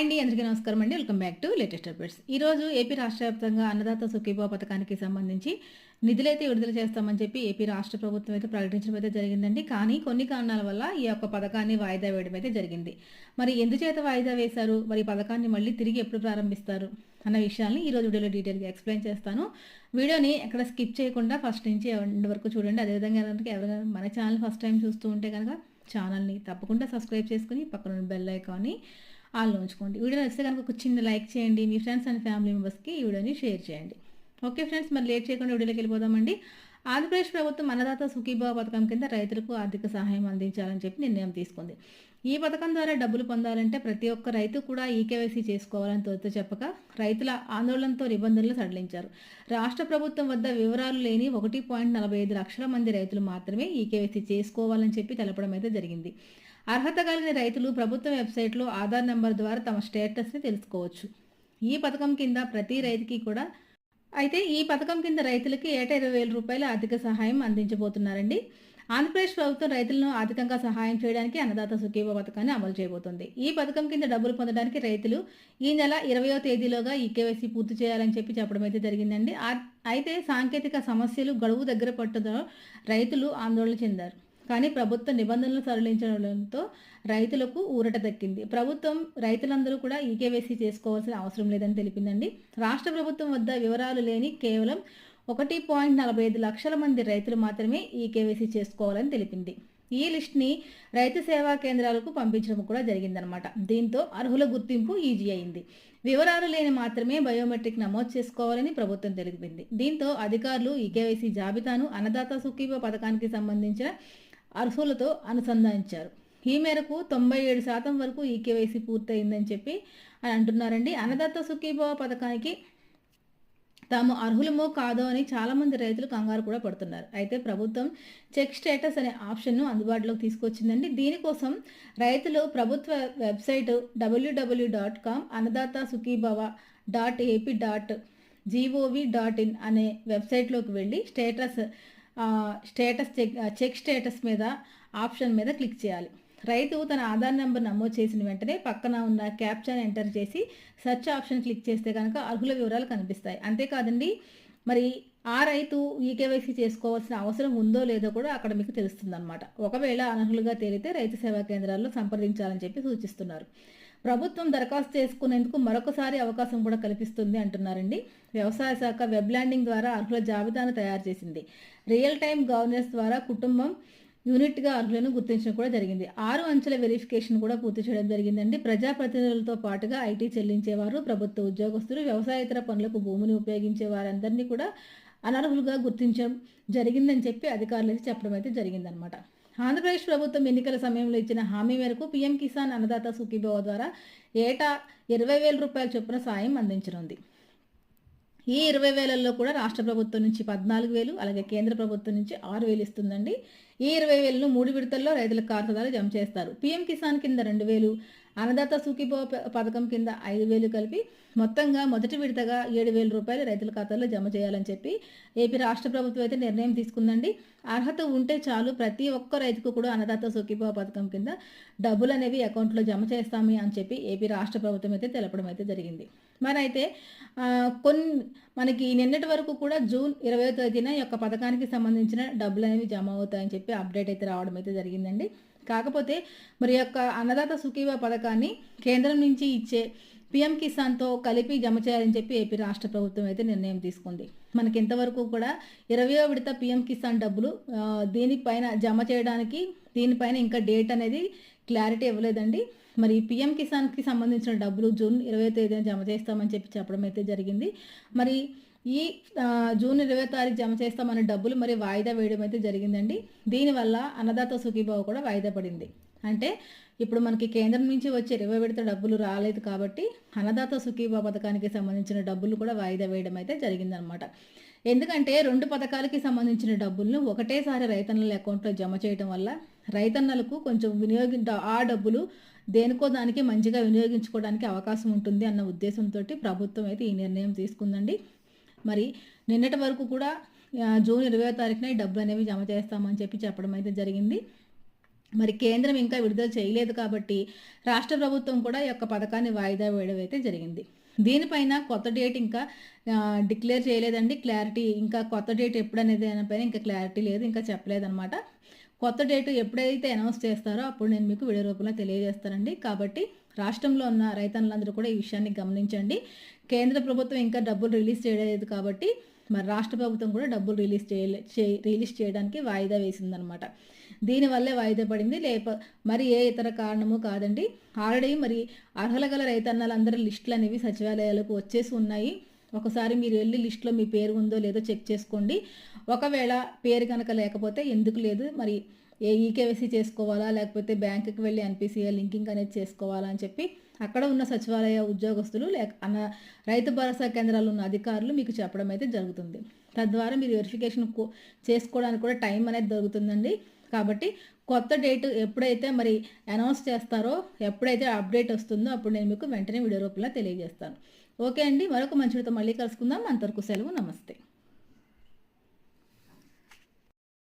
Hi అండి అందరికీ నమస్కారం అండి. Welcome back to latest updates. ఈరోజు ఏపీ రాష్ట్ర వ్యాప్తంగా అన్నదాత సుఖీభావ పథకానికి సంబంధించి నిధులైతే విడుదల చేస్తామని చెప్పి ఏపీ రాష్ట్ర ప్రభుత్వం అయితే ప్రకటించడం అయితే జరిగిందండి. కానీ కొన్ని కారణాల వల్ల ఈ యొక్క పథకాన్ని వాయిదా వేయడం అయితే జరిగింది. మరి ఎందుచేత వాయిదా వేశారు? మరి ఈ పథకాన్ని మళ్ళీ తిరిగి ఎప్పుడు ప్రారంభిస్తారు? అన్న విషయాన్ని ఈరోజు వీడియోలో డీటెయిల్గా ఎక్స్ప్లెయిన్ చేస్తాను. వీడియోని ఎక్కడ స్కిప్ చేయకుండా ఫస్ట్ నుంచి ఎండ్ వరకు చూడండి. అదేవిధంగా కనుక ఎవరైనా మన ఛానల్ ఫస్ట్ టైం చూస్తూ ఉంటే కనుక ఛానల్ని తప్పకుండా సబ్స్క్రైబ్ చేసుకుని పక్కన బెల్ ఐకాన్ని ఆల్లో ఉంచుకోండి. వీడియో నచ్చితే కనుక ఒక చిన్న లైక్ చేయండి. మీ ఫ్రెండ్స్ అండ్ ఫ్యామిలీ మెంబర్స్కి ఈ వీడియోని షేర్ చేయండి. ఓకే ఫ్రెండ్స్ మరి లేట్ చేయకుండా వీడియోలోకి వెళ్ళిపోదామండి. ఆంధ్రప్రదేశ్ ప్రభుత్వం అన్నదాత సుఖీభావ పథకం కింద రైతులకు ఆర్థిక సహాయం అందించాలని చెప్పి నిర్ణయం తీసుకుంది. ఈ పథకం ద్వారా డబ్బులు పొందాలంటే ప్రతి ఒక్క రైతు కూడా ఈకేవైసీ చేసుకోవాలని తొలుత చెప్పక రైతుల ఆందోళనతో నిబంధనలు సడలించారు. రాష్ట్ర ప్రభుత్వం వద్ద వివరాలు లేని ఒకటి పాయింట్ నలభై ఐదు లక్షల మంది రైతులు మాత్రమే ఈకేవైసీ చేసుకోవాలని చెప్పి తెలపడం అయితే జరిగింది. అర్హత కలిగిన రైతులు ప్రభుత్వ వెబ్సైట్లో ఆధార్ నెంబర్ ద్వారా తమ స్టేటస్ని తెలుసుకోవచ్చు. ఈ పథకం కింద ప్రతి రైతుకి కూడా అయితే ఈ పథకం కింద రైతులకి ఏటా ఇరవై వేల రూపాయల ఆర్థిక సహాయం అందించబోతున్నారండి. ఆంధ్రప్రదేశ్ ప్రభుత్వం రైతులను ఆర్థికంగా సహాయం చేయడానికి అన్నదాత సుఖీభ పథకాన్ని అమలు చేయబోతుంది. ఈ పథకం కింద డబ్బులు పొందడానికి రైతులు ఈ నెల ఇరవయో తేదీలోగా ఈ కేవైసీ పూర్తి చేయాలని చెప్పి చెప్పడం అయితే జరిగిందండి. అయితే సాంకేతిక సమస్యలు గడువు దగ్గర పట్టుదో రైతులు ఆందోళన చెందారు. కానీ ప్రభుత్వ నిబంధనలు సరళించడంతో రైతులకు ఊరట దక్కింది. ప్రభుత్వం రైతులందరూ కూడా ఈకేవైసీ చేసుకోవాల్సిన అవసరం లేదని తెలిపిందండి. రాష్ట్ర ప్రభుత్వం వద్ద వివరాలు లేని కేవలం ఒకటి పాయింట్ నలభై ఐదు లక్షల మంది రైతులు మాత్రమే ఈ కేవైసీ చేసుకోవాలని తెలిపింది. ఈ లిస్ట్ని రైతు సేవా కేంద్రాలకు పంపించడం కూడా జరిగిందనమాట. దీంతో అర్హుల గుర్తింపు ఈజీ అయింది. వివరాలు లేని మాత్రమే బయోమెట్రిక్ నమోదు చేసుకోవాలని ప్రభుత్వం తెలిపింది. దీంతో అధికారులు ఈ కేవైసీ జాబితాను అన్నదాత సుఖీభ పథకానికి సంబంధించిన అర్హులతో అనుసంధానించారు. ఈ మేరకు తొంభై ఏడు శాతం వరకు ఈ కేవైసీ పూర్తయిందని చెప్పి అని అంటున్నారండి. అన్నదాత సుఖీభవ పథకానికి తాము అర్హులమో కాదో అని చాలామంది రైతులు కంగారు కూడా పడుతున్నారు. అయితే ప్రభుత్వం చెక్ స్టేటస్ అనే ఆప్షన్ను అందుబాటులోకి తీసుకొచ్చిందండి. దీనికోసం రైతులు ప్రభుత్వ website WW dot com Annadata Sukhibhava dot AP dot GOV dot in అనే వెబ్సైట్లోకి వెళ్ళి status status check check status మీద ఆప్షన్ మీద క్లిక్ చేయాలి. రైతు తన ఆధార్ నెంబర్ నమోదు చేసిన వెంటనే పక్కన ఉన్న క్యాప్చాన్ ఎంటర్ చేసి సెర్చ్ ఆప్షన్ క్లిక్ చేస్తే కనుక అర్హుల వివరాలు కనిపిస్తాయి. అంతేకాదండి మరి ఆ రైతు ఈకేవైసీ చేసుకోవాల్సిన అవసరం ఉందో లేదో కూడా అక్కడ మీకు తెలుస్తుంది అనమాట ఒకవేళ అనర్హులుగా తేలితే రైతు సేవా కేంద్రాల్లో సంప్రదించాలని చెప్పి సూచిస్తున్నారు. ప్రభుత్వం దరఖాస్తు చేసుకునేందుకు మరొకసారి అవకాశం కూడా కల్పిస్తుంది అంటున్నారండి. వ్యవసాయ శాఖ వెబ్ ల్యాండింగ్ ద్వారా అర్హుల జాబితాను తయారు చేసింది. రియల్ టైం గవర్నెన్స్ ద్వారా కుటుంబం యూనిట్గా అర్హులను గుర్తించడం కూడా జరిగింది. ఆరు అంచెల వెరిఫికేషన్ కూడా పూర్తి చేయడం జరిగిందండి. ప్రజాప్రతినిధులతో పాటుగా ఐటీ చెల్లించేవారు ప్రభుత్వ ఉద్యోగస్తులు వ్యవసాయేతర పనులకు భూమిని ఉపయోగించే వారందరినీ కూడా అనర్హులుగా గుర్తించడం జరిగిందని చెప్పి అధికారులు చెప్పడం అయితే జరిగిందనమాట. ఆంధ్రప్రదేశ్ ప్రభుత్వం ఎన్నికల సమయంలో ఇచ్చిన హామీ మేరకు పీఎం కిసాన్ అన్నదాత సుఖీభవ ద్వారా ఏటా ఇరవై వేల రూపాయల చొప్పున సాయం అందించనుంది. ఈ ఇరవై వేలల్లో కూడా రాష్ట్ర ప్రభుత్వం నుంచి పద్నాలుగు వేలు అలాగే కేంద్ర ప్రభుత్వం నుంచి ఆరు వేలు ఇస్తుందండి. ఈ ఇరవై వేలను మూడు విడతల్లో రైతుల ఖాతాదారులు జమ చేస్తారు. పీఎం కిసాన్ కింద రెండు వేలు అన్నదాత సుఖీభవ పథకం కింద ఐదు వేలు కలిపి మొత్తంగా మొదటి విడతగా ఏడు వేల రూపాయలు రైతుల ఖాతాలో జమ చేయాలని చెప్పి ఏపీ రాష్ట్ర ప్రభుత్వం అయితే నిర్ణయం తీసుకుందండి. అర్హత ఉంటే చాలు ప్రతి ఒక్క రైతుకు కూడా అన్నదాత సుఖీభవ పథకం కింద డబ్బులు అనేవి అకౌంట్లో జమ చేస్తాము అని చెప్పి ఏపీ రాష్ట్ర ప్రభుత్వం అయితే తెలపడం అయితే జరిగింది. మరి అయితే కొన్ని మనకి నిన్నటి వరకు కూడా జూన్ ఇరవై తేదీన యొక్క పథకానికి సంబంధించిన డబ్బులు అనేవి జమ అవుతాయని చెప్పి అప్డేట్ అయితే రావడం అయితే జరిగిందండి. కాకపోతే మరి యొక్క అన్నదాత సుఖీవ పథకాన్ని కేంద్రం నుంచి ఇచ్చే పిఎం కిసాన్తో కలిపి జమ చేయాలని చెప్పి ఏపీ రాష్ట్ర ప్రభుత్వం అయితే నిర్ణయం తీసుకుంది. మనకి ఇంతవరకు కూడా ఇరవయో విడత పిఎం కిసాన్ డబ్బులు దీనిపైన జమ చేయడానికి దీనిపైన ఇంకా డేట్ అనేది క్లారిటీ ఇవ్వలేదండి. మరి పిఎం కిసాన్కి సంబంధించిన డబ్బులు జూన్ ఇరవై తేదీన జమ చేస్తామని చెప్పి చెప్పడం అయితే జరిగింది. మరి ఈ జూన్ ఇరవై తారీఖు జమ చేస్తామనే డబ్బులు మరి వాయిదా వేయడం అయితే జరిగిందండి. దీనివల్ల అన్నదాత సుఖీభావ కూడా వాయిదా పడింది. అంటే ఇప్పుడు మనకి కేంద్రం నుంచి వచ్చే ఇరవై విడత డబ్బులు రాలేదు కాబట్టి అన్నదాత సుఖీభావ పథకానికి సంబంధించిన డబ్బులు కూడా వాయిదా వేయడం అయితే జరిగిందనమాట ఎందుకంటే రెండు పథకాలకి సంబంధించిన డబ్బులను ఒకటేసారి రైతన్నల అకౌంట్లో జమ చేయడం వల్ల రైతన్నలకు కొంచెం వినియోగి ఆ డబ్బులు దేనికో దానికి మంచిగా వినియోగించుకోవడానికి అవకాశం ఉంటుంది అన్న ఉద్దేశంతో ప్రభుత్వం అయితే ఈ నిర్ణయం తీసుకుందండి. మరి నిన్నటి వరకు కూడా జూన్ ఇరవై తారీఖున ఈ డబ్బులు అనేవి జమ చేస్తామని చెప్పి చెప్పడం అయితే జరిగింది. మరి కేంద్రం ఇంకా విడుదల చేయలేదు కాబట్టి రాష్ట్ర ప్రభుత్వం కూడా ఈ యొక్క పథకాన్ని వాయిదా వేయడం అయితే జరిగింది. దీనిపైన కొత్త డేట్ ఇంకా డిక్లేర్ చేయలేదండి. క్లారిటీ ఇంకా కొత్త డేట్ ఎప్పుడు అనేది దానిపైన ఇంకా క్లారిటీ లేదు ఇంకా చెప్పలేదన్నమాట. కొత్త డేటు ఎప్పుడైతే అనౌన్స్ చేస్తారో అప్పుడు నేను మీకు వీడియో రూపంలో తెలియజేస్తానండి. కాబట్టి రాష్ట్రంలో ఉన్న రైతన్నులందరూ కూడా ఈ విషయాన్ని గమనించండి. కేంద్ర ప్రభుత్వం ఇంకా డబ్బులు రిలీజ్ చేయలేదు కాబట్టి మరి రాష్ట్ర ప్రభుత్వం కూడా డబ్బులు రిలీజ్ చేయలే చే- రిలీజ్ చేయడానికి వాయిదా వేసిందనమాట. దీనివల్లే వాయిదా పడింది. లేప మరి ఏ ఇతర కారణము కాదండి. ఆల్రెడీ మరి అర్హత గల రైతన్నలందరి లిస్టులు అనేవి సచివాలయాలకు వచ్చేసి ఉన్నాయి. ఒకసారి మీరు వెళ్ళి లిస్ట్లో మీ పేరు ఉందో లేదో చెక్ చేసుకోండి. ఒకవేళ పేరు కనుక లేకపోతే ఎందుకు లేదు? మరి ఏ ఈకేవైసీ చేసుకోవాలా? లేకపోతే బ్యాంకుకి వెళ్ళి ఎన్పిసిఐ లింకింగ్ అనేది చేసుకోవాలా అని చెప్పి అక్కడ ఉన్న సచివాలయ ఉద్యోగస్తులు లేక అన్న రైతు భరోసా కేంద్రాలు ఉన్న అధికారులు మీకు చెప్పడం అయితే జరుగుతుంది. తద్వారా మీరు వెరిఫికేషన్ చేసుకోవడానికి కూడా టైం అనేది దొరుకుతుందండి. కాబట్టి కొత్త డేట్ ఎప్పుడైతే మరి అనౌన్స్ చేస్తారో ఎప్పుడైతే అప్డేట్ వస్తుందో అప్పుడు నేను మీకు వెంటనే వీడియో రూపంలో తెలియజేస్తాను. ఓకే అండి మరొక మంచితో మళ్ళీ కలుసుకుందాం. అంతవరకు సెలవు నమస్తే.